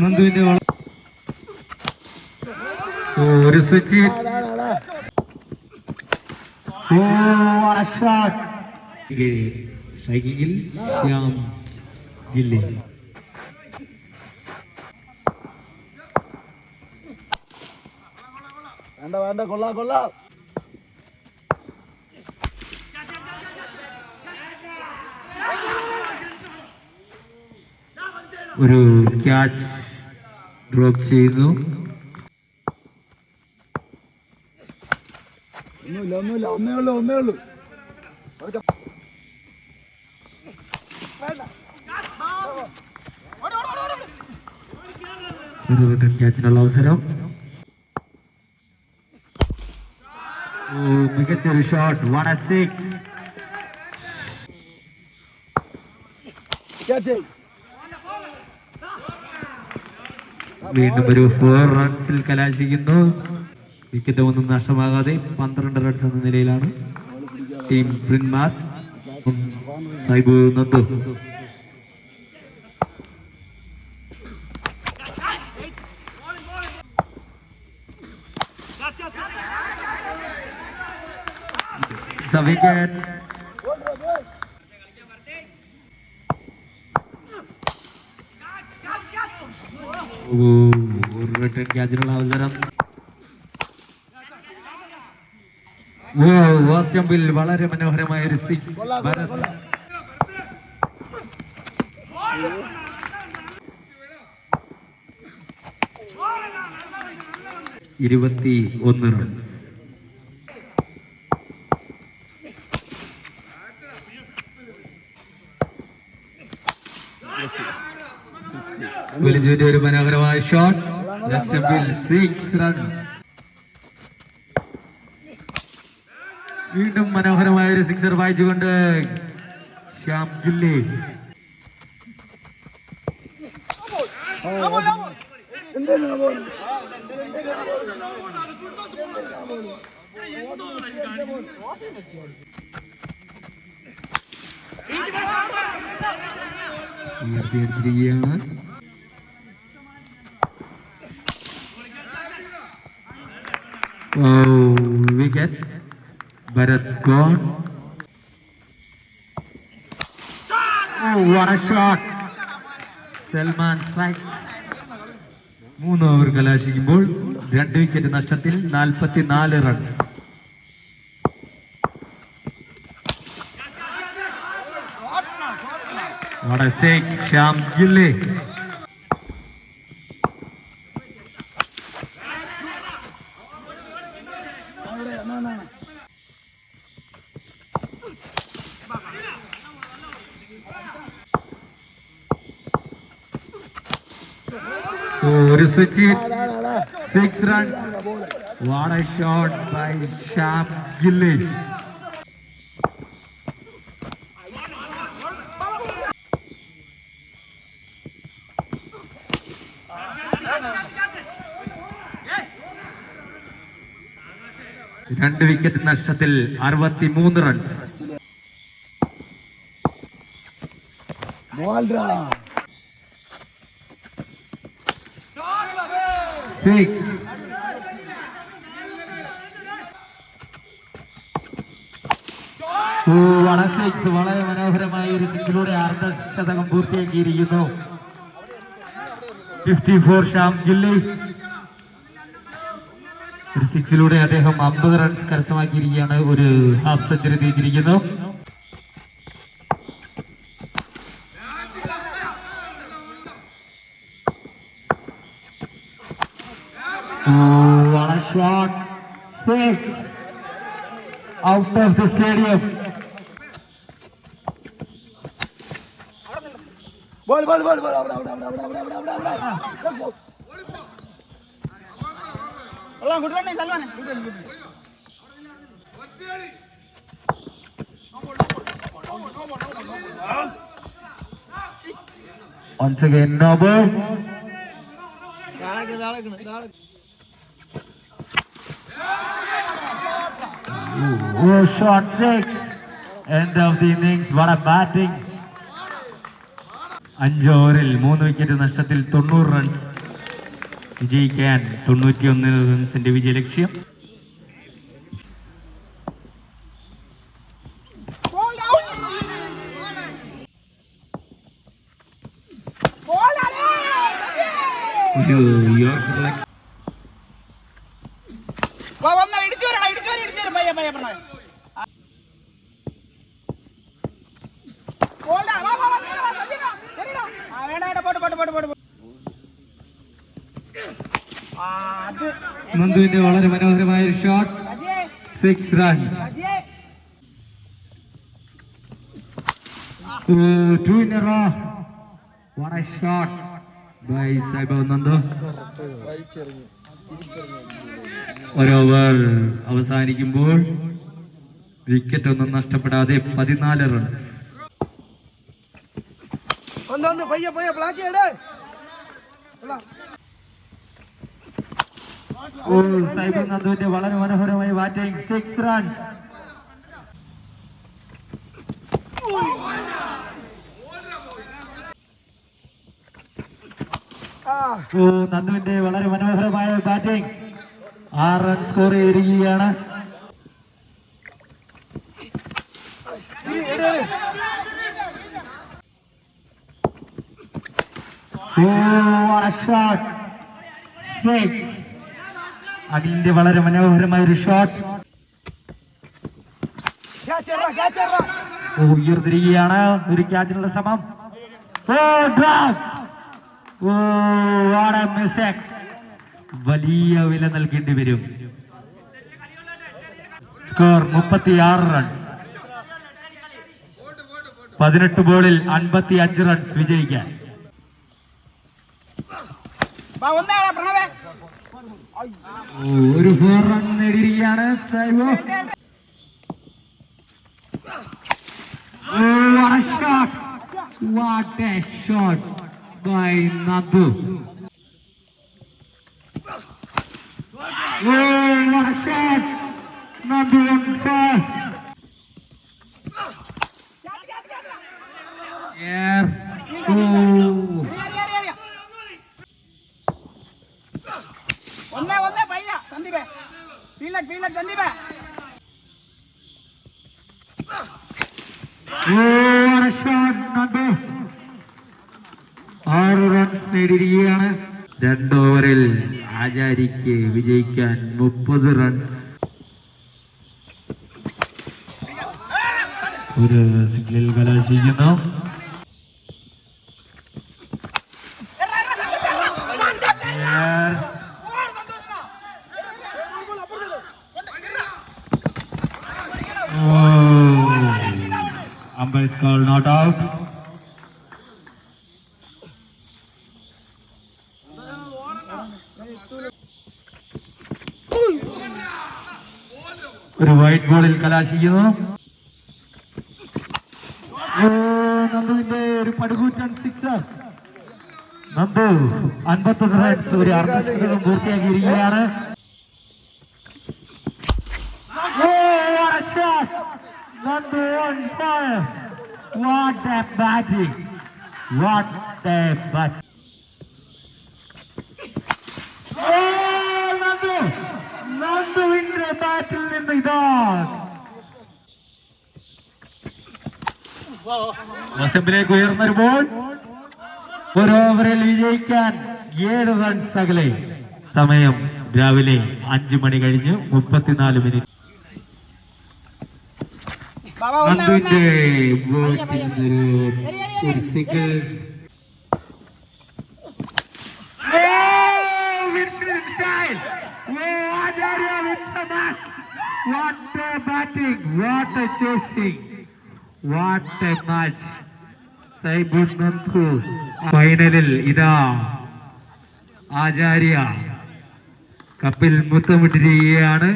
നന്ദുവിന്റെ ഒരു സ്വിച്ച്. സ്ട്രൈക്കിങ്ങിൽ ശ്യാം ജില്ലേ. വേണ്ട വേണ്ട കൊള്ളാം കൊള്ളാം. ഒരു ക്യാച്ച് ഡ്രോപ്പ് ചെയ്യുന്നു ഒന്നുമില്ല ഒന്നുമില്ല ഒന്നേ ഉള്ളൂ ഒന്നേ ഉള്ളൂ. പതുക്കെ. ഒരു റിട്ടേൺ ക്യാച്ചിനുള്ള അവസരം. മികച്ചൊരു ഷോട്ട്. One six. Catch വീണ്ടും ഒരു ഫോർ റൺസിൽ കലാശിക്കുന്നു വിക്കറ്റ് ഒന്നും നഷ്ടമാകാതെ പന്ത്രണ്ട് റൺസ് എന്ന നിലയിലാണ് ടീം പ്രിൻമാർ സൈബു നന്ദു. ഒരു റിട്ടേൺ ക്യാച്ചിനുള്ള അവസരം ഓ ഓ സ്റ്റംപിൽ വളരെ മനോഹരമായ ഒരു സിക്സ് ഇരുപത്തി ഒന്ന് റൺസ് വലിഞ്ചുവിന്റെ ഒരു by shot. Jacksonville six run. വീണ്ടും മനോഹരമായ ഒരു സിക്സർ വായിച്ചുകൊണ്ട് ശ്യാം ഗില്ലി ഉയർത്തിയെടുത്തിരിക്കുകയാണ് we get Bharat gone. Oh, what a shot! Salman strikes. മൂന്ന് ഓവർ കലാശിക്കുമ്പോൾ രണ്ട് വിക്കറ്റ് നഷ്ടത്തിൽ നാൽപ്പത്തി നാല് runs What a six, Shyam Gille. Sachit, six runs. What a shot by Shab Gilli. രണ്ട് വിക്കറ്റ് നഷ്ടത്തിൽ അറുപത്തി മൂന്ന് റൺസ് സിക്സ് സിക്സ് വളരെ മനോഹരമായ ഒരു സിക്സിലൂടെ അർദ്ധ ശതകം പൂർത്തിയാക്കിയിരിക്കുന്നു. Fifty for Sham Gilli. ഒരു സിക്സിലൂടെ അദ്ദേഹം അമ്പത് റൺസ് കരസ്ഥമാക്കിയിരിക്കുകയാണ്. ഒരു ഹാഫ് സെഞ്ചുറി തീർത്തിരിക്കുന്നു What a shot! Six out of the stadium. Ball, ball, ball, ball, out, out, out, out, out, out, out, out, out. எல்லாம் குட் பண்ணி சல்வானே குட் பண்ணி குட் பண்ணி ஒத்தேடி ஒன்ஸ் அகைன் நோ பால் தாளக்கு தாளக்கு தாளக்கு Oh, shot six. End of the innings vada batting അഞ്ച് ഓവറിൽ മൂന്ന് വിക്കറ്റ് നഷ്ടത്തിൽ തൊണ്ണൂറ് റൺസ് വിജയിക്കാൻ തൊണ്ണൂറ്റിയൊന്ന് റൺസിന്റെ വിജയലക്ഷ്യം ഒരു യോർക്കർ നന്ദുവിന്റെ വളരെ മനോഹരമായ ഒരു shot six runs. Two in a row what a shot by സൈബ Nandu ഒരു ഓവർ അവസാനിക്കുമ്പോൾ വിക്കറ്റ് ഒന്നും നഷ്ടപ്പെടാതെ പതിനാല് റൺസ് വളരെ മനോഹരമായി ബാറ്റിംഗ് സിക്സ് റൺസ് ആ, ഓ നന്ദുവിന്റെ വളരെ മനോഹരമായ ബാറ്റിംഗ്. ആറ് റൺ സ്കോർ ചെയ്തിരിക്കുകയാണ്. അതിന്റെ വളരെ മനോഹരമായ ഒരു ഷോട്ട്. ഉയർന്നിരിക്കുകയാണ്. ഒരു ക്യാച്ചിനുള്ള ശ്രമം ഓ വലിയ വില നൽകേണ്ടി വരും. സ്കോർ മുപ്പത്തിയാറ് റൺസ് പതിനെട്ട് ബോളിൽ അൻപത്തി അഞ്ച് റൺസ് വിജയിക്കാൻ. വാ, ഒന്നേടാ, പ്രണവേ. ഒരു ഫോർ റൺ നേടിയിരിക്കുകയാണ് സൈബോ a by Nadu. Oh! Nadu on. Yeah. Oh. ಒಂದೇ ಒಂದೇ ಪೈಯ ಸಂದೀಪೆ ಫೀಲ್ಡ್ നേടിയിരിക്കുകയാണ്. രണ്ടോവറിൽ ആചാരിക്ക് വിജയിക്കാൻ മുപ്പത് റൺസ് ഒരു സിഗ്നൽ കലാശിക്കുന്നു. അമ്പയർസ് കോൾ നോട്ട് ഔട്ട് ഒരു വൈറ്റ് ബോളിൽ കലാശിക്കുന്നു നന്ദുവിന്റെ ഒരു പടുകൂറ്റൻ സിക്സർ നന്ദു അൻപത്തൊന്ന് റൺസ് ഒരു അർദ്ധശതകം പൂർത്തിയാക്കിയിരിക്കുകയാണ് ഓ, what a shot! Nandu on fire! What a batting! What a bat! ഓ, നന്ദു! നന്ദുവിന്റെ ബാറ്റിൽ നിന്ന് ഇതാ. വസമ്പിലേക്ക് ഉയർന്നൊരു ബോൾ ഒരു ഓവറിൽ വിജയിക്കാൻ ഏഴ് റൺസ് അകലെ. സമയം രാവിലെ അഞ്ചു മണി കഴിഞ്ഞ് മുപ്പത്തിനാല് മിനിറ്റ് നന്ദുവിന്റെ ഒന്നേ. ബോട്ടിൽ നിന്നൊരു single What a batting! What a chasing! What a match! സൈബുൻ നന്ദു ഫൈനലിൽ ഇതാ ആചാര്യ കപ്പിൽ മുത്തമിട്ടിരിക്കുകയാണ്